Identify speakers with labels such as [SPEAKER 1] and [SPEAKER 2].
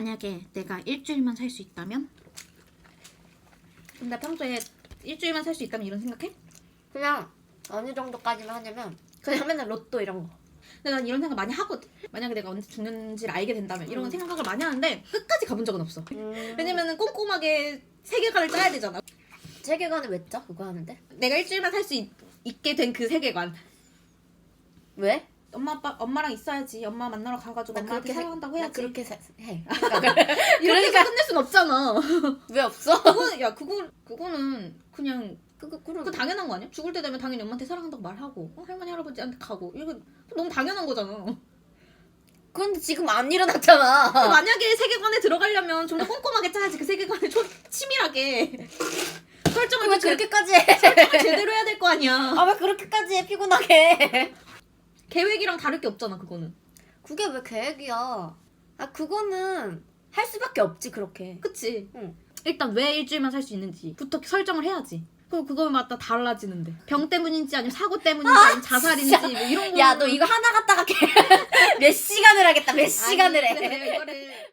[SPEAKER 1] 만약에 내가 일주일만 살 수 있다면? 근데 평소에 일주일만 살 수 있다면 이런 생각해?
[SPEAKER 2] 그냥 어느 정도까지만 하냐면 그냥 맨날 로또 이런 거.
[SPEAKER 1] 근데 난 이런 생각 많이 하거든. 만약에 내가 언제 죽는지를 알게 된다면 이런
[SPEAKER 2] 음.
[SPEAKER 1] 생각을 많이 하는데 끝까지 가본 적은 없어.
[SPEAKER 2] 음.
[SPEAKER 1] 왜냐면은 꼼꼼하게 세계관을 짜야 되잖아.
[SPEAKER 2] 세계관을 왜 짜? 그거 하는데?
[SPEAKER 1] 내가 일주일만 살 수 있게 된 그 세계관.
[SPEAKER 2] 왜?
[SPEAKER 1] 엄마 아빠 엄마랑 있어야지. 엄마 만나러 가가지고 엄마한테
[SPEAKER 2] 생-
[SPEAKER 1] 사랑한다고
[SPEAKER 2] 나
[SPEAKER 1] 해야지.
[SPEAKER 2] 그렇게 세- 해.
[SPEAKER 1] 이렇게 해서 끝낼 순 없잖아.
[SPEAKER 2] 왜 없어?
[SPEAKER 1] 그거 야 그거 그거는 그냥
[SPEAKER 2] 그거 그럼
[SPEAKER 1] 그거 당연한 거 아니야? 죽을 때 되면 당연히 엄마한테 사랑한다고 말하고 어, 할머니 할아버지한테 가고 이거 너무 당연한 거잖아.
[SPEAKER 2] 그런데 지금 안 일어났잖아.
[SPEAKER 1] 만약에 세계관에 들어가려면 좀 더 꼼꼼하게 짜야지 그 세계관을 좀 치밀하게 설정을
[SPEAKER 2] 왜
[SPEAKER 1] 좀
[SPEAKER 2] 그렇게까지 해?
[SPEAKER 1] 제대로 해야 될 거 아니야.
[SPEAKER 2] 아 왜 그렇게까지 해 피곤하게?
[SPEAKER 1] 계획이랑 다를 게 없잖아 그거는.
[SPEAKER 2] 그게 왜 계획이야? 아 그거는 할 수밖에 없지 그렇게.
[SPEAKER 1] 그치?
[SPEAKER 2] 응.
[SPEAKER 1] 일단 왜 일주일만 살 수 있는지부터 설정을 해야지. 그리고 그거마다 달라지는데 병 때문인지 아니면 사고 때문인지 아니면 자살인지 뭐 이런 거.
[SPEAKER 2] 야 너 이거 하나 갖다가 몇 시간을 하겠다 몇 시간을 해.
[SPEAKER 1] 이거를